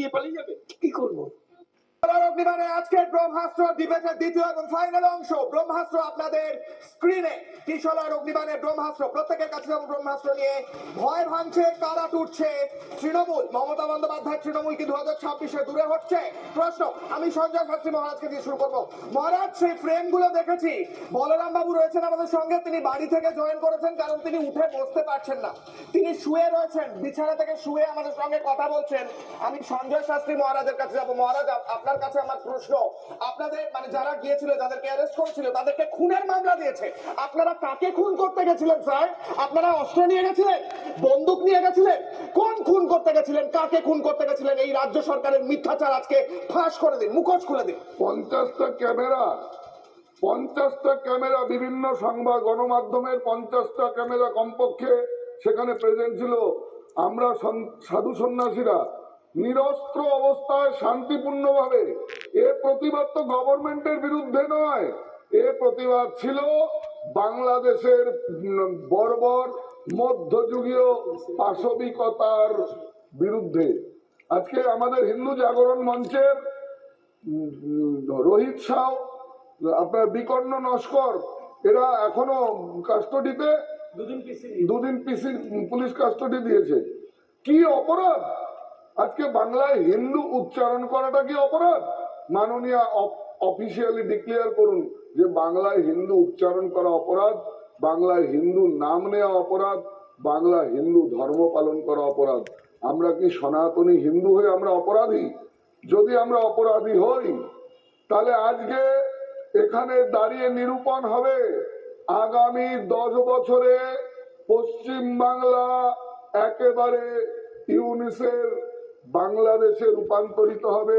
দিয়ে পালিয়ে যাবে কি করব অগ্নিবাণে আজকের ব্রহ্মাস্ত্র ডিবেটের দ্বিতীয় এবং ফাইনাল অংশ। ব্রহ্মাস্ত্র আপনাদের স্ক্রিনে কিশোর অগ্নিবাণের ব্রহ্মাস্ত্র। প্রত্যেকের কাছে যাব ব্রহ্মাস্ত্র নিয়ে ভয় ভাঙছে, কারা টুটছে তৃণমূল। মমতা বন্দ্যোপাধ্যায়, তৃণমূল কি দু হাজার ছাব্বিশে দূরে হচ্ছে? প্রশ্ন। আমি সঞ্জয় শাস্ত্রী মহারাজকে দিয়ে শুরু করব। মহারাজ, সেই ফ্রেমগুলো দেখেছি। বলরাম বাবু রয়েছেন আমাদের সঙ্গে। তিনি বাড়ি থেকে জয়েন করেছেন কারণ তিনি উঠে বসতে পারছেন না। তিনি শুয়ে রয়েছেন। বিছানা থেকে শুয়ে আমাদের সঙ্গে কথা বলছেন। আমি সঞ্জয় শাস্ত্রী মহারাজের কাছে যাব। মহারাজ, আপ- কাছে আমার প্রশ্ন। আপনাদের মানে যারা গিয়েছিল, যাদেরকে অ্যারেস্ট করেছিল, তাদেরকে খুনের মামলা দিয়েছে। আপনারা কাকে খুন করতে গেছিলেন, স্যার? আপনারা অস্ত্র নিয়ে গেছিলেন? বন্দুক নিয়ে গেছিলেন? কোন খুন করতে গেছিলেন? কাকে খুন করতে গেছিলেন? এই রাজ্য সরকারের মিথ্যাচার আজকে ফাঁস করে দিন, মুখোশ খুলে দিন। পঞ্চাশটা ক্যামেরা পঞ্চাশটা ক্যামেরা, বিভিন্ন সংবাদ গণমাধ্যমের পঞ্চাশটা ক্যামেরা কমপক্ষে সেখানে প্রেজেন্ট ছিল। আমরা সাধু সন্ন্যাসীরা নিরস্ত্র অবস্থায় শান্তিপূর্ণভাবে। এ প্রতিবাদ তো গভর্নমেন্টের বিরুদ্ধে নয়। এ প্রতিবাদ ছিল বাংলাদেশের বর্বর মধ্যযুগীয় পাশবিকতার বিরুদ্ধে। আজকে আমাদের হিন্দু জাগরণ মঞ্চের রোহিত সাউ আপনার বিকর্ণ নস্কর এরা এখনও কাস্টডিতে দুদিন পিসি পুলিশ কাস্টডি দিয়েছে। কি অপরাধ? আজকে বাংলায় হিন্দু উচ্চারণ করাটা কি অপরাধ? মাননীয় অফিসিয়ালি ডিক্লেয়ার করুন যে বাংলায় হিন্দু উচ্চারণ করা অপরাধ, বাংলায় হিন্দু নাম নেওয়া অপরাধ বাংলা হিন্দু ধর্ম পালন করা অপরাধ। আমরা কি সনাতনী হিন্দু হয়ে আমরা অপরাধী? যদি আমরা অপরাধী হই, তাহলে আজকে এখানে দাঁড়িয়ে নিরূপণ হবে আগামী দশ বছরে পশ্চিম বাংলা একেবারে ইউনিসের বাংলাদেশে রূপান্তরিত হবে,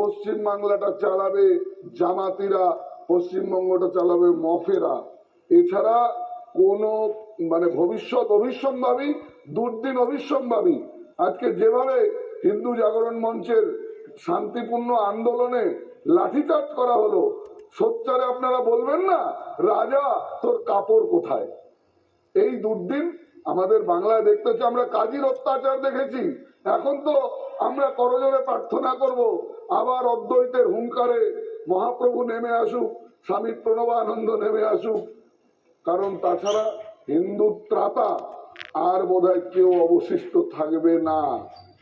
পশ্চিম বাংলাটা চালাবে জামাতিরা পশ্চিমবঙ্গটা চালাবে মফেরা। এছাড়া কোন মানে ভবিষ্যৎ অভিসম্ভাবী, দুর্দিন অভিসম্ভাবী, আজকে যেভাবে হিন্দু জাগরণ মঞ্চের শান্তিপূর্ণ আন্দোলনে লাঠিচার্জ করা হলো, সোচ্চারে আপনারা বলবেন না, রাজা, তোর কাপড় কোথায়? এই দুর্দিন আমাদের বাংলায় দেখতে হচ্ছে, আমরা কাজীর অত্যাচার দেখেছি। এখন তো আমরা করজোরে প্রার্থনা করব। আবার অদ্বৈতের হুঙ্কারে মহাপ্রভু নেমে আসুক স্বামী প্রণবানন্দ নেমে আসুক। কারণ তাছাড়া হিন্দু ত্রাতা আর বোধহয় কেউ অবশিষ্ট থাকবে না।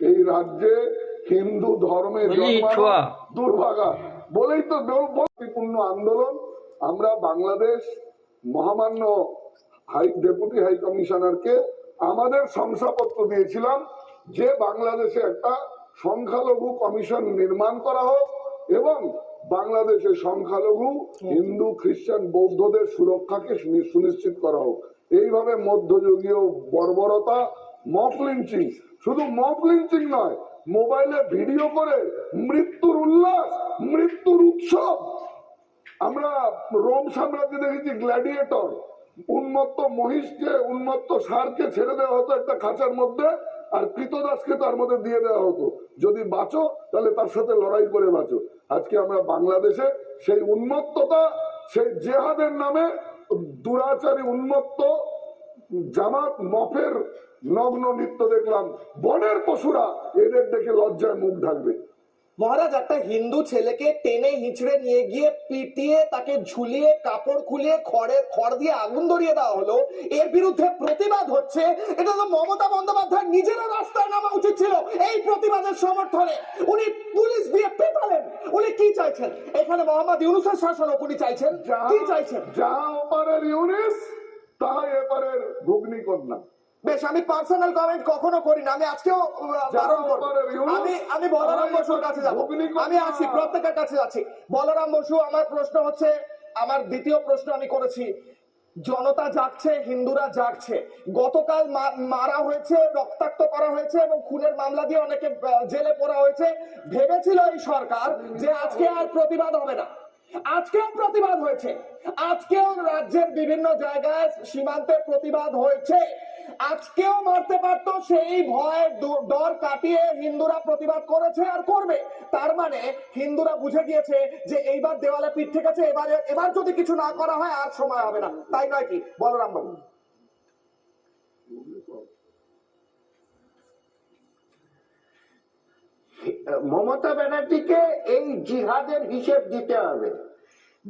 এই রাজ্যে হিন্দু ধর্মে বুঝলি, জন্মানো ছোঁয়া। দুর্ভাগা। বলেই তো পূর্ণ আন্দোলন। আমরা বাংলাদেশ মহামান্য হাই ডেপুটি হাই কমিশনারকে আমাদের শংসাপত্র দিয়েছিলাম। যে বাংলাদেশে একটা সংখ্যালঘু কমিশন নির্মাণ করা হোক এবং বাংলাদেশে সংখ্যালঘু হিন্দু, খ্রিস্টান বৌদ্ধদের সুরক্ষাকে সুনিশ্চিত করা হোক। এইভাবে মধ্যযুগীয় বর্বরতা লিঞ্চিং। শুধু লিঞ্চিং নয়, মোবাইলে ভিডিও করে মৃত্যুর উল্লাস, মৃত্যুর উৎসব। আমরা রোম সাম্রাজ্যে দেখেছি, গ্ল্যাডিয়েটর। উন্মত্ত মহিষকে, উন্মত্ত সারকে ছেড়ে দেওয়া হতো একটা খাঁচার মধ্যে। আর কৃতদাসকে তার মধ্যে দিয়ে দেওয়া হতো। যদি বাঁচো, তাহলে তার সাথে লড়াই করে বাঁচো। আজকে আমরা বাংলাদেশে সেই উন্মত্ততা, সেই জেহাদের নামে দুরাচারী উন্মত্ত জামাত মফের নগ্ন নৃত্য দেখলাম। বনের পশুরা এদের দেখে লজ্জায় মুখ ঢাকবে। মহারাজ একটা হিন্দু ছেলেকে টেনে হিঁচড়ে নিয়ে গিয়ে পিটিয়ে তাকে ঝুলিয়ে কাপড় খুলিয়ে খড়ে খড় দিয়ে আগুন ধরিয়ে দেওয়া হলো। এর বিরুদ্ধে প্রতিবাদ হচ্ছে। এটা তো মমতা বন্দ্যোপাধ্যায় নিজেরও রাস্তায় নামা উচিত ছিল এই প্রতিবাদের সমর্থনে। উনি পুলিশ দিয়ে পেটালেন। উনি কি চাইছেন? এখানে মোহাম্মদ ইউনুসের শাসন উনি চাইছেন। কি চাইছেন? যা ইউনিস তাহা এপারের ঘুগনি কন্যা বেশ আমি পার্সোনাল কমেন্ট কখনো করি না আমি আজকেও বারণ করব। আমি আমি বলরাম বসুর কাছে যাব। আমি আসছি প্রত্যেকের কাছে যাচ্ছি বলরাম বসু আমার প্রশ্ন হচ্ছে আমার দ্বিতীয় প্রশ্ন আমি করেছি। জনতা জাগছে হিন্দুরা জাগছে। গতকাল মারা হয়েছে রক্তাক্ত করা হয়েছে এবং খুনের মামলা দিয়ে অনেকে জেলে পড়া হয়েছে। ভেবেছিল এই সরকার যে আজকে আর প্রতিবাদ হবে না। আজকেও প্রতিবাদ হয়েছে। আজকেও রাজ্যের বিভিন্ন জায়গায় সীমান্তে প্রতিবাদ হয়েছে। আজকেও মারতে পারতো, সেই ভয় দু- ডর কাটিয়ে হিন্দুরা প্রতিবাদ করেছে আর করবে। তার মানে হিন্দুরা বুঝে গিয়েছে যে এইবার দেওয়ালে পিঠ থেকে গেছে এবারে, এবার যদি কিছু না করা হয় আর সময় হবে না। তাই নয় কি? বলরাম বাবু। মমতা ব্যানার্জিকে এই জিহাদের হিসেব দিতে হবে।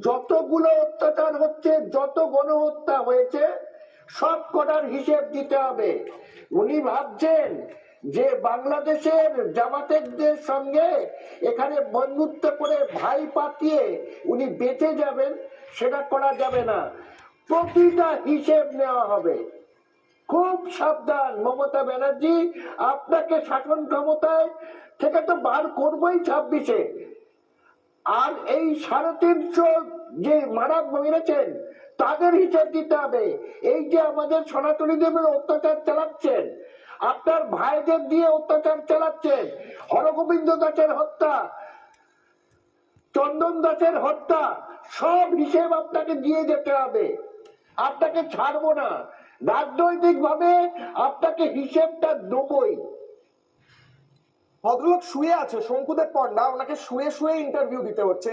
যতগুলো অত্যাচার হচ্ছে, যত গণহত্যা হয়েছে সব কটার হিসেব দিতে হবে। উনি ভাবছেন যে বাংলাদেশের জামাতের সঙ্গে এখানে বন্ধুত্ব করে ভাই পাতিয়ে উনি বেঁচে যাবেন, সেটা করা যাবে না। প্রতিটা হিসেব নেওয়া হবে। খুব সাবধান, মমতা ব্যানার্জি, আপনাকে শাসন ক্ষমতায় থেকে তো বার করবই ছাব্বিশে। আর এই সাড়ে তিনশো যে মারা মেরেছেন তাদের হিসেব দিতে হবে। এই যে আমাদের সনাতনী দেবের অত্যাচার চালাচ্ছেন, আপনার ভাইদের দিয়ে অত্যাচার চালাচ্ছেন, হরগোবিন্দ দাসের হত্যা, চন্দন দাসের হত্যা, সব হিসেব আপনাকে দিয়ে যেতে হবে। আপনাকে ছাড়বো না। রাজনৈতিক ভাবে আপনাকে হিসেবটা দেবই। ভদ্রলোক শুয়ে আছে শঙ্কুদেব পণ্ডা ওনাকে শুয়ে শুয়ে ইন্টারভিউ দিতে হচ্ছে।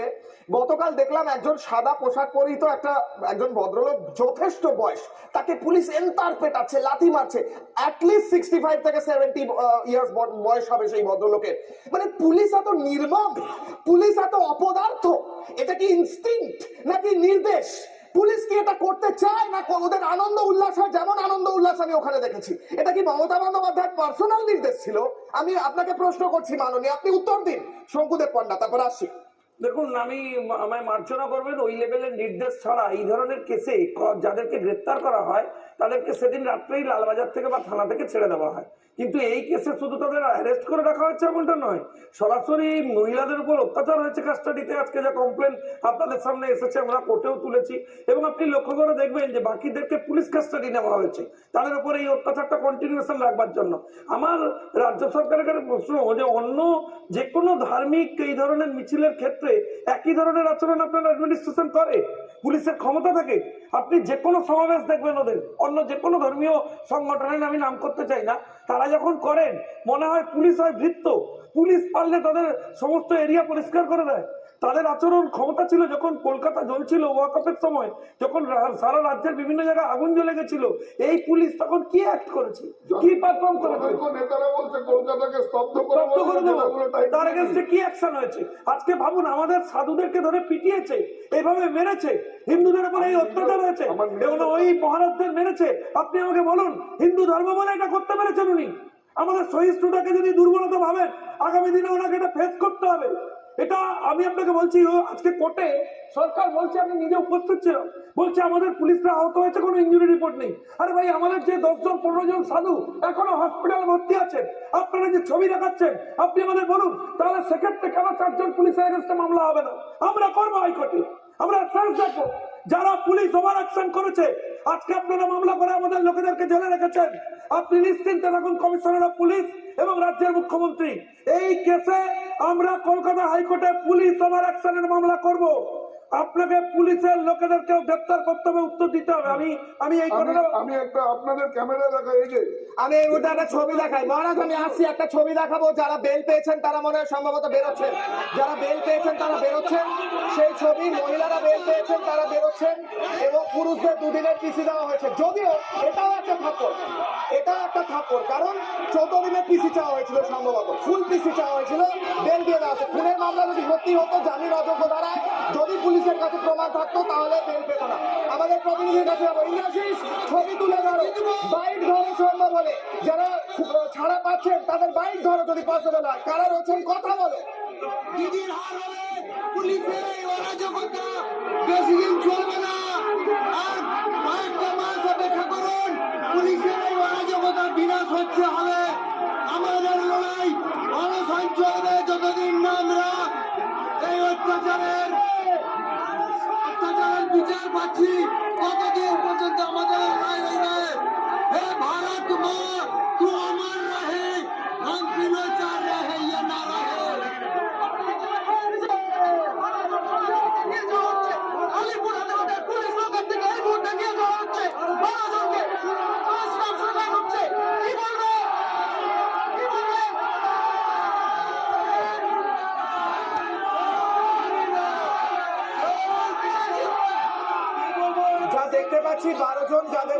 গতকাল দেখলাম একজন সাদা পোশাক পরিহিত একটা, একজন ভদ্রলোক যথেষ্ট বয়স, তাকে পুলিশ এন্তার পেটাচ্ছে, লাথি মারছে। অ্যাটলিস্ট সিক্সটি ফাইভ থেকে সেভেন্টি ইয়ার্স বয়স হবে সেই ভদ্রলোকের। মানে পুলিশ এত নির্মম পুলিশ এত অপদার্থ, এটা কি ইনস্টিংক্ট নাকি নির্দেশ? পুলিশ কি এটা করতে চায় না ওদের আনন্দ উল্লাস হয়? যেমন আনন্দ উল্লাস আমি ওখানে দেখেছি। এটা কি মমতা বন্দ্যোপাধ্যায়ের পার্সোনাল নির্দেশ ছিল? আমি আপনাকে প্রশ্ন করছি, মাননীয়, আপনি উত্তর দিন। শঙ্কুদেব পণ্ডা, তারপর আসি দেখুন, আমি আমায় মার্জনা করবেন, ওই লেভেলের নির্দেশ ছাড়া এই ধরনের কেসে যাদেরকে গ্রেপ্তার করা হয়, তাদেরকে সেদিন রাত্রেই লালবাজার থেকে বা থানা থেকে ছেড়ে দেওয়া হয়। কিন্তু এই কেসে শুধু তাদের অ্যারেস্ট করে রাখা হচ্ছে এমনটা নয়। সরাসরি মহিলাদের উপর অত্যাচার হয়েছে কাস্টাডিতে আজকে যা কমপ্লেন আপনাদের সামনে এসেছে, আমরা কোর্টেও তুলেছি। এবং আপনি লক্ষ্য করে দেখবেন যে বাকিদেরকে পুলিশ কাস্টাডি নেওয়া হয়েছে। তাদের উপর এই অত্যাচারটা কন্টিনিউশন রাখবার জন্য। আমার রাজ্য সরকারের কাছে প্রশ্ন, যে অন্য যে কোনো ধার্মিক এই ধরনের মিছিলের ক্ষেত্রে একই ধরনের আচরণ আপনার অ্যাডমিনিস্ট্রেশন করে? পুলিশের ক্ষমতা থাকে। আপনি যে কোনো সমাবেশ দেখবেন ওদের। অন্য যে কোনো ধর্মীয় সংগঠনের আমি নাম করতে চাই না। তারা যখন করেন, মনে হয় পুলিশ হয় ভৃত্ত পুলিশ পারলে তাদের সমস্ত এরিয়া পরিষ্কার করে দেয়। তাদের আচরণ ক্ষমতা ছিল যখন কলকাতা জ্বলছিল ওয়াকফের সময় যখন সারা রাজ্যের বিভিন্ন জায়গায় আগুন জ্বলে গেছিল এই পুলিশ তখন কি অ্যাক্ট করেছে? কি পারফর্ম করেছে? নেতারা বলছে কলকাতাকে স্তব্ধ করে দেবো। তার করে কি অ্যাকশন হয়েছে? আজকে ভাবুন আমাদের সাধুদেরকে ধরে পিটিয়েছে এইভাবে মেরেছে হিন্দুদের উপরে এই অত্যাচার হয়েছে এবং ওই মহারাজদের মেরেছে। আপনি আমাকে বলুন হিন্দু ধর্ম বলে এটা করতে পেরেছেন উনি? আমাদের সহিষ্ণুতাকে যদি দুর্বলতা ভাবেন আগামী দিনে ওনাকে এটা ফেস করতে হবে। এটা আমি আপনাকে বলছি আজকে কোর্টে সরকার বলছে আমি নিজে উপস্থিত ছিলাম। বলছে আমাদের পুলিশরা আহত হয়েছে, কোনো ইঞ্জুরি রিপোর্ট নেই। আরে ভাই, আমাদের যে দশজন, পনেরো জন সাধু এখনও হসপিটালে ভর্তি আছেন। আপনারা যে ছবি দেখাচ্ছেন, আপনি আমাদের বলুন, তাহলে সেক্ষেত্রে কেন চারজন পুলিশের এগেনস্টে মামলা হবে না? আমরা করব হাইকোর্টে। আমরা সেন্স দেখব। যারা পুলিশ ওভার অ্যাকশন করেছে, আজকে আপনারা মামলা করে আমাদের লোকেদেরকে জেলে রেখেছেন। আপনি নিশ্চিন্ত থাকুন, কমিশনার অফ পুলিশ এবং রাজ্যের মুখ্যমন্ত্রী। এই কেসে আমরা কলকাতা হাইকোর্টে পুলিশ ওভার অ্যাকশনের মামলা করব। আপনাকে পুলিশের লোকেদেরকেও গ্রেপ্তার করতে হবে উত্তর দিতে হবে। আমি আমি এই আমি কথাটা আমি একটা আপনাদের ক্যামেরা দেখা এই যে আমি এই মুহূর্তে একটা ছবি দেখাই। মহারাজ আমি আসছি একটা ছবি দেখাবো। যারা বেল পেয়েছেন তারা মনে হয় সম্ভবত বেরোচ্ছেন। যারা বেল পেয়েছেন তারা বেরোচ্ছেন। সেই ছবি মহিলারা বেল পেয়েছেন তারা বেরোচ্ছেন। এবং পুরুষদের দুদিনের পিসি দেওয়া হয়েছে। যদিও এটাও একটা থাপ্পড়। এটাও একটা থাপ্পড়। কারণ চোদ্দ দিনের পিসি চাওয়া হয়েছিল সম্ভবত। ফুল পিসি চাওয়া হয়েছিল বেল দিয়ে দেওয়া হয়েছে। খুনের মামলা যদি সত্যি হতো জামিন অযোগ্য দ্বারায় যদি পুলিশের কাছে প্রমাণ থাকতো, তাহলে বেল পেত না। আমাদের প্রতিনিধির কাছে যাব। ইন্দ্রাশিস ছবি তুলে ধরো। বাইক ধরো সম্ভব বলে। যারা ছাড়া পাচ্ছেন, তাদের বাইক ধরো যদি পসিবল হয়। কারা রয়েছেন কথা বলো। দিদির হার হবে পুলিশের এই অরাজকতা। বেশি দিন চলবে না। আর কয়েকটা মাস অপেক্ষা করুন, পুলিশের এই অরাজকতা বিনাশ হচ্ছে হবে। আমাদের লড়াই অনশন চলবে যতদিন না আমরা এই অত্যাচারের অত্যাচারের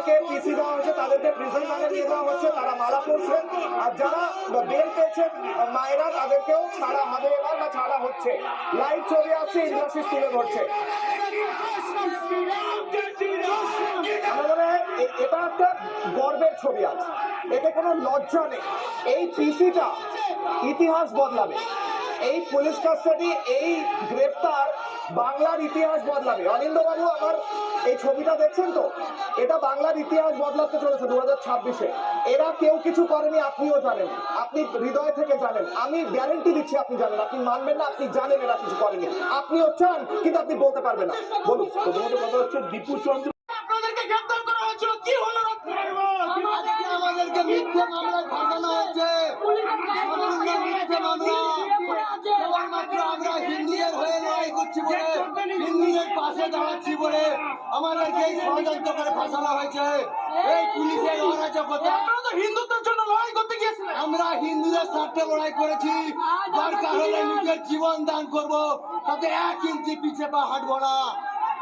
যাদেরকে পিসি দেওয়া হচ্ছে তাদেরকে প্রিজন ভ্যানে নিয়ে যাওয়া হচ্ছে, তারা মালা পরছেন আর যারা বেল পেয়েছেন, মায়েরা তাদেরকেও ছাড়া হবে এবার বা ছাড়া হচ্ছে। লাইভ ছবি আসছে, ইন্দ্রাশিস তুলে ধরছে। এটা একটা গর্বের ছবি আছে এতে কোনো লজ্জা নেই। এই পিসিটা ইতিহাস বদলাবে। এই পুলিশ কাস্টাডি এই গ্রেফতার বাংলার ইতিহাস বদলাবে। অনিন্দ বাবু, আমার এই ছবিটা দেখছেন তো? এটা বাংলার ইতিহাস বদলাতে চলেছে দু হাজার ছাব্বিশে। এরা কেউ কিছু করেনি, আপনিও জানেন। আপনি হৃদয় থেকে জানেন। আমি গ্যারেন্টি দিচ্ছি, আপনি জানেন। আপনি মানবেন না, আপনি জানেন এরা কিছু করেনি। আপনিও চান, কিন্তু আপনি বলতে পারবেন না। বলুন। প্রথমত কথা হচ্ছে, দীপু চন্দ্র আপনাদেরকে গ্রেফতার করা হয়েছিল কি হলো আজকে আমাদেরকে মিথ্যে মামলায় ফাঁসানো হয়েছে সম্পূর্ণ মিথ্যে মামলা কেবলমাত্র আমরা হিন্দুদের হয়ে লড়াই করছি বলে হিন্দুদের পাশে দাঁড়াচ্ছি বলে আমাদেরকে এই ষড়যন্ত্র করে ফাঁসানো হয়েছে এই পুলিশের অরাজকতা। আপনারা তো হিন্দুত্বের জন্য লড়াই করতে গিয়েছিলেন আমরা হিন্দুদের স্বার্থে লড়াই করেছি দরকার হলে নিজের জীবন দান করব তাতে এক ইঞ্চি পিছিয়ে পা হাঁটবো না।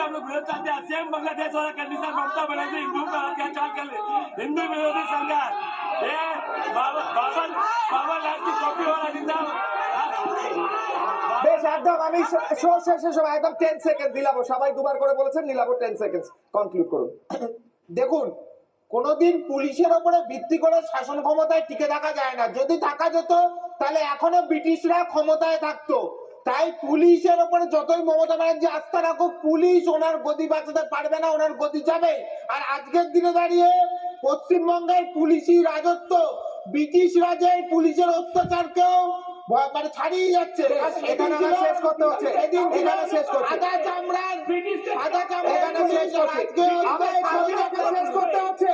है हुआ उसका हम लोग विरोध करते हैं सेम बांग्लादेश वाला कंडीशन ममता बनर्जी हिंदू का अत्याचार कर ले हिंदू विरोधी सरकार ये बाबा बाबा बाबा लाल की कॉपी वाला जिंदाबाद বেশ একদম আমি শো শেষের সময় একদম টেন সেকেন্ড দিলাম সবাই দুবার করে বলেছেন নিলাম টেন সেকেন্ড কনক্লুড করুন দেখুন কোনদিন পুলিশের ওপরে ভিত্তি করে শাসন ক্ষমতায় টিকে থাকা যায় না যদি থাকা যেত তাহলে এখনো ব্রিটিশরা ক্ষমতায় থাকতো তাই পুলিশের ওপরে যতই মমতা ব্যানার্জি আস্থা রাখুক পুলিশ ওনার গদি বাঁচাতে পারবে না ওনার গদি যাবে। আর আজকের দিনে দাঁড়িয়ে পশ্চিমবঙ্গের পুলিশি রাজত্ব ব্রিটিশ রাজের পুলিশের অত্যাচারকেও মানে ছাড়িয়ে যাচ্ছে। করতে হচ্ছে। সেদিন করছি। শেষ করতে হচ্ছে।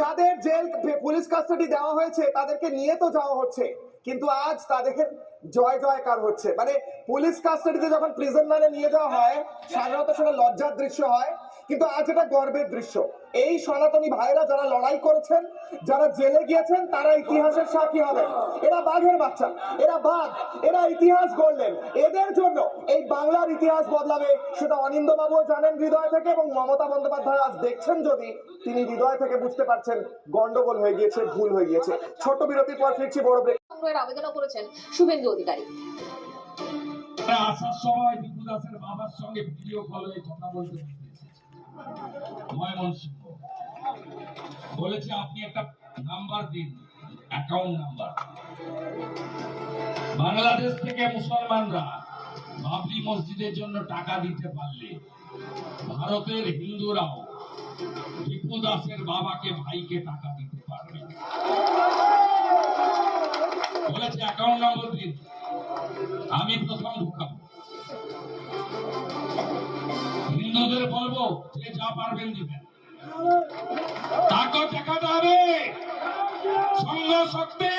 যাদের জেল পুলিশ কাস্টাডি দেওয়া হয়েছে তাদেরকে নিয়ে তো যাওয়া হচ্ছে। কিন্তু আজ তাদের জয় জয়কার হচ্ছে। মানে পুলিশ কাস্টাডিতে যখন প্রিজন মানে নিয়ে যাওয়া হয়, সাধারণত সেটা লজ্জার দৃশ্য হয়, কিন্তু আজ এটা গর্বের দৃশ্য। এই সনাতনী ভাইরা যারা লড়াই করেছেন, যারা জেলে গিয়েছেন, তারা ইতিহাসের সাক্ষী হবেন এরা বাঘের বাচ্চা, এরা বাঘ, এরা ইতিহাস গড়লেন। এদের জন্য এই বাংলার ইতিহাস বদলাবে, সেটা অনিন্দ বাবুও জানেন হৃদয় থেকে এবং মমতা বন্দ্যোপাধ্যায় আজ দেখছেন যদি, তিনি হৃদয় থেকে বুঝতে পারছেন গন্ডগোল হয়ে গিয়েছে, ভুল হয়ে গিয়েছে। ছোট বিরতির পর ফিরছি বড় ব্রেক আবেদনও করেছেন শুভেন্দু অধিকারী। আসার সময় দীপু দাসের বাবার সঙ্গে ভিডিও কলে কথা বলতে ময়মনসিংহ। বলেছে, আপনি একটা নাম্বার দিন অ্যাকাউন্ট নাম্বার বাংলাদেশ থেকে মুসলমানরা বাবরি মসজিদের জন্য টাকা দিতে পারলে ভারতের হিন্দুরাও দীপু দাসের বাবাকে ভাইকে টাকা দিতে পারবে। বলেছে নম্বর দিন। আমি প্রথম ঢুকাবো। হিন্দুদের বলব, যে যা পারবেন দিবেন। তাকে দেখাতে হবে শক্তি,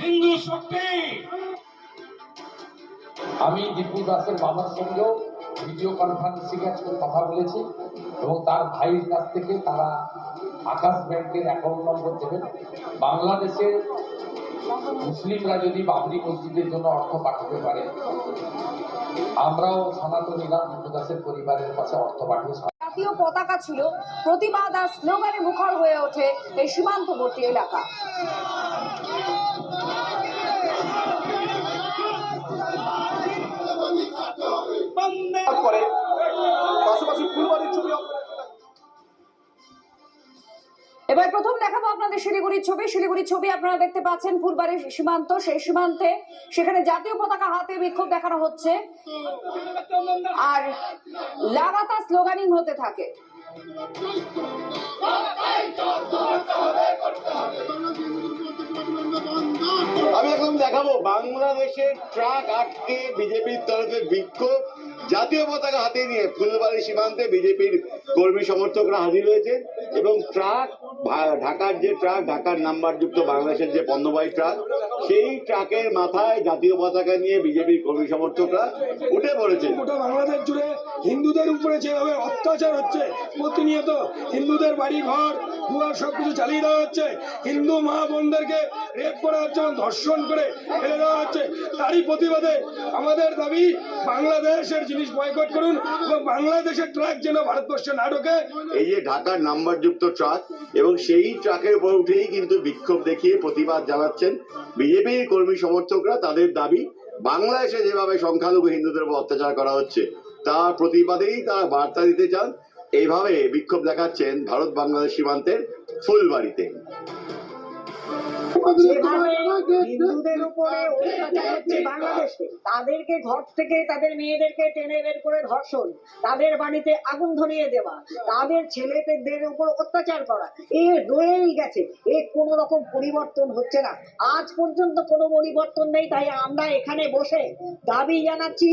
হিন্দু শক্তি। আমি দীপু দাসের বাবার সঙ্গেও ভিডিও কনফারেন্সিং আজকে কথা বলেছি এবং তার ভাইয়ের কাছ থেকে তারা আকাশ ব্যাংকের অ্যাকাউন্ট নম্বর দেবেন। বাংলাদেশের মুসলিমরা যদি বাবরি মসজিদের জন্য অর্থ পাঠাতে পারে আমরাও সনাতনীরা দীপু দাসের পরিবারের কাছে অর্থ পাঠিয়ে জাতীয় পতাকা ছিল প্রতিবাদ আর স্লোগানে মুখর হয়ে ওঠে এই সীমান্তবর্তী এলাকা। করে পাশাপাশি ফুলবাড়ির ছবি এবার প্রথম দেখাবো আপনাদের শিলিগুড়ির ছবি। শিলিগুড়ির ছবি আপনারা দেখতে পাচ্ছেন ফুলবাড়ির সীমান্ত। সেই সীমান্তে সেখানে জাতীয় পতাকা হাতে বিক্ষোভ দেখানো হচ্ছে। আর লাগাতার স্লোগানিং হতে থাকে। আমি এখন দেখাবো বাংলাদেশের ট্রাক আটকে বিজেপির তরফে বিক্ষোভ। জাতীয় পতাকা হাতে নিয়ে ফুলবাড়ি সীমান্তে বিজেপির কর্মী সমর্থকরা হাজির হয়েছেন এবং ট্রাক ঢাকার যে ট্রাক, ঢাকার নাম্বার যুক্ত বাংলাদেশের যে পণ্যবাহী ট্রাক, সেই ট্রাকের মাথায় জাতীয় পতাকা নিয়ে বিজেপির কর্মী সমর্থকরা উঠে পড়েছেন গোটা বাংলাদেশ জুড়ে হিন্দুদের উপরে যেভাবে অত্যাচার হচ্ছে, প্রতিনিয়ত হিন্দুদের বাড়ি ঘর দুয়ার সবকিছু চালিয়ে দেওয়া হচ্ছে, হিন্দু মা বোনদেরকে রেপ করা হচ্ছে এবং ধর্ষণ করে ফেলে দেওয়া হচ্ছে, তারই প্রতিবাদে আমাদের দাবি বাংলাদেশের জিনিস বয়কট করুন এবং বাংলাদেশের ট্রাক যেন ভারতবর্ষে না ঢোকে। এই যে ঢাকার নাম্বার যুক্ত ট্রাক এবং সেই ট্রাকের উপর উঠেই কিন্তু বিক্ষোভ দেখিয়ে প্রতিবাদ জানাচ্ছেন বিজেপির কর্মী সমর্থকরা। তাদের দাবি, বাংলাদেশে যেভাবে সংখ্যালঘু হিন্দুদের উপর অত্যাচার করা হচ্ছে, তার প্রতিবাদেই তারা বার্তা দিতে চান। এইভাবে বিক্ষোভ দেখাচ্ছেন ভারত বাংলাদেশ সীমান্তের ফুলবাড়িতে। তাদেরকে ঘর থেকে তাদের মেয়েদেরকে টেনে বের করে ধর্ষণ, তাদের বাড়িতে আগুন ধরিয়ে দেওয়া, তাদের ছেলেদের উপর অত্যাচার করা, এ রয়েই গেছে। এ কোনো রকম পরিবর্তন হচ্ছে না। আজ পর্যন্ত কোনো পরিবর্তন নেই, তাই আমরা এখানে বসে দাবি জানাচ্ছি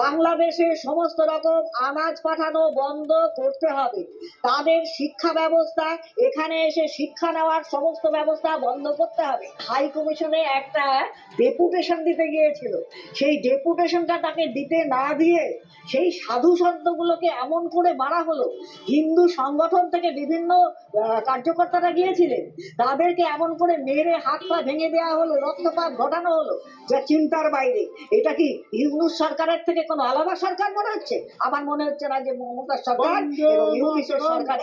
বাংলাদেশে সমস্ত রকম আনাজ পাঠানো বন্ধ করতে হবে। তাদের শিক্ষা ব্যবস্থা, এখানে এসে শিক্ষা নেওয়ার সমস্ত ব্যবস্থা বন্ধ করতে হবে। হাই কমিশনে একটা ডেপুটেশন দিতে গিয়েছিল। সেই ডেপুটেশনটা তাকে দিতে না দিয়ে সেই সাধু সন্তগুলোকে এমন করে মারা হলো। হিন্দু সংগঠন থেকে বিভিন্ন কার্যকর্তারা গিয়েছিলেন। তাদেরকে এমন করে মেরে হাত পা ভেঙে দেওয়া হলো রক্তপাত ঘটানো হলো। যা চিন্তার বাইরে। এটা কি ইউনুস সরকারের থেকে কোনো আলাদা সরকার মনে হচ্ছে? আমার মনে হচ্ছে না যে মমতা সরকার এবং ইউনুসের সরকার